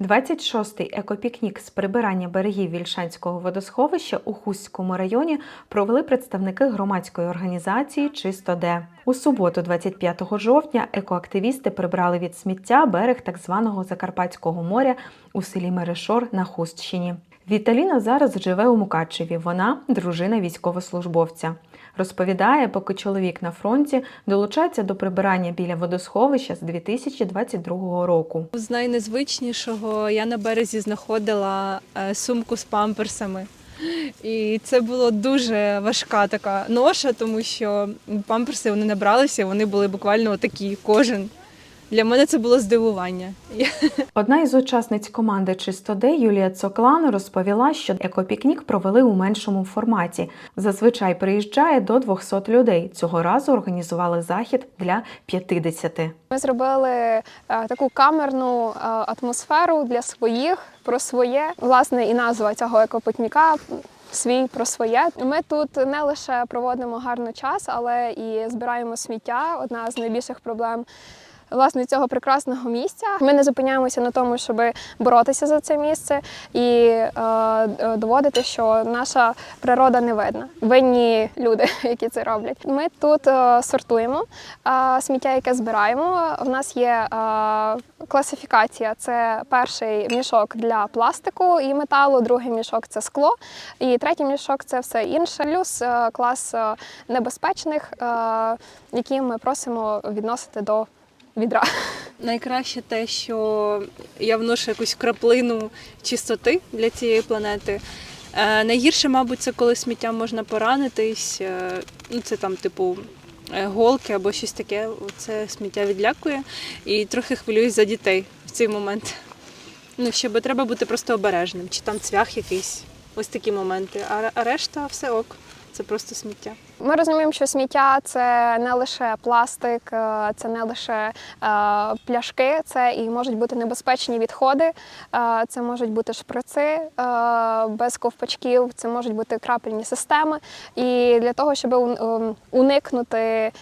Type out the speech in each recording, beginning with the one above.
26-й екопікнік з прибирання берегів Вільшанського водосховища у Хустському районі провели представники громадської організації Чисто Де. У суботу, 25 жовтня, екоактивісти прибрали від сміття берег так званого Закарпатського моря у селі Мерешор на Хустщині. Віталіна зараз живе у Мукачеві. Вона дружина військовослужбовця. Розповідає, поки чоловік на фронті долучається до прибирання біля водосховища з 2022 року. З найнезвичнішого я на березі знаходила е, сумку з памперсами. І це було дуже важка така ноша, тому що памперси вони набралися, вони були буквально такі, кожен. Для мене це було здивування. Одна із учасниць команди Чистоде Юлія Цоклан розповіла, що екопікнік провели у меншому форматі. Зазвичай приїжджає до 200 людей. Цього разу організували захід для 50. Ми зробили е, таку камерну е, атмосферу для своїх про своє. Власне, і назва цього екопікніка свій про своє. Ми тут не лише проводимо гарний час, але і збираємо сміття. Одна з найбільших проблем. Власне, цього прекрасного місця ми не зупиняємося на тому, щоб боротися за це місце і е, е, доводити, що наша природа не видна. Винні люди, які це роблять. Ми тут е, сортуємо е, сміття, яке збираємо. В нас є е, класифікація: це перший мішок для пластику і металу, другий мішок це скло, і третій мішок це все інше. Плюс е, клас е, небезпечних, е, які ми просимо відносити до відра. Найкраще те, що я вношу якусь краплину чистоти для цієї планети. Е, Найгірше, мабуть, це коли сміттям можна поранитись. е, Ну, це там, типу, голки або щось таке. Це сміття відлякує. І трохи хвилююсь за дітей в цей момент. Ну, щоб треба бути просто обережним, чи там цвях якийсь. Ось такі моменти. А решта все ок. Це просто сміття. Ми розуміємо, що сміття це не лише пластик, е, це не лише е, пляшки, це і можуть бути небезпечні відходи, е, це можуть бути шприци без ковпачків, це можуть бути крапельні системи. І для того, щоб ем, уникнути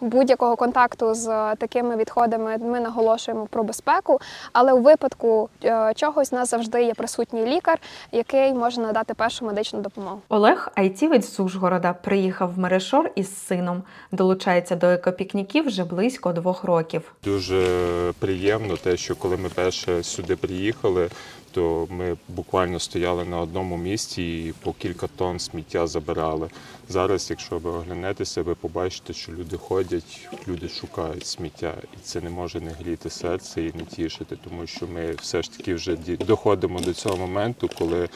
будь-якого контакту з такими відходами, ми наголошуємо про безпеку. Але у випадку е, чогось у нас завжди є присутній лікар, який може надати першу медичну допомогу. Олег, айтівець з Ужгорода, приїхав в Мерешор із сином. Долучається до екопікніків вже близько двох років. Дуже приємно те, що коли ми перше сюди приїхали, то ми буквально стояли на одному місці і по кілька тонн сміття забирали. Зараз, якщо ви оглянетеся, ви побачите, що люди ходять, люди шукають сміття, і це не може не гріти серце і не тішити, тому що ми все ж таки вже доходимо до цього моменту, коли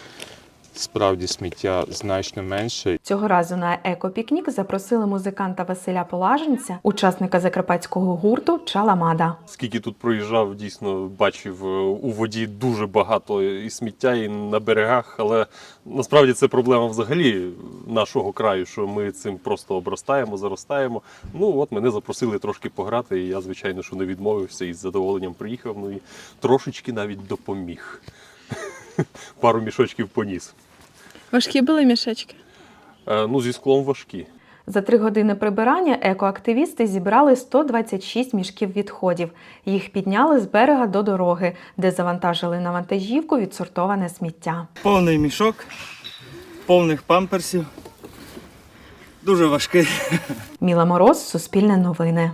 справді сміття значно менше, Цього разу на екопікнік запросили музиканта Василя Полаженця, учасника закарпатського гурту Чаламада. Скільки тут проїжджав, дійсно бачив е, у воді дуже багато і сміття, і на берегах. Але насправді це проблема взагалі нашого краю, що ми цим просто обростаємо, заростаємо. Ну от мене запросили трошки пограти, і я, звичайно, що не відмовився і з задоволенням приїхав. Ну і трошечки навіть допоміг. Пару мішочків поніс. Важкі були мішечки. Е, Ну, зі склом важкі. За три години прибирання екоактивісти зібрали 126 мішків відходів. Їх підняли з берега до дороги, де завантажили на вантажівку відсортоване сміття. Повний мішок, повних памперсів. Дуже важкий. Міла Мороз, Суспільне новини.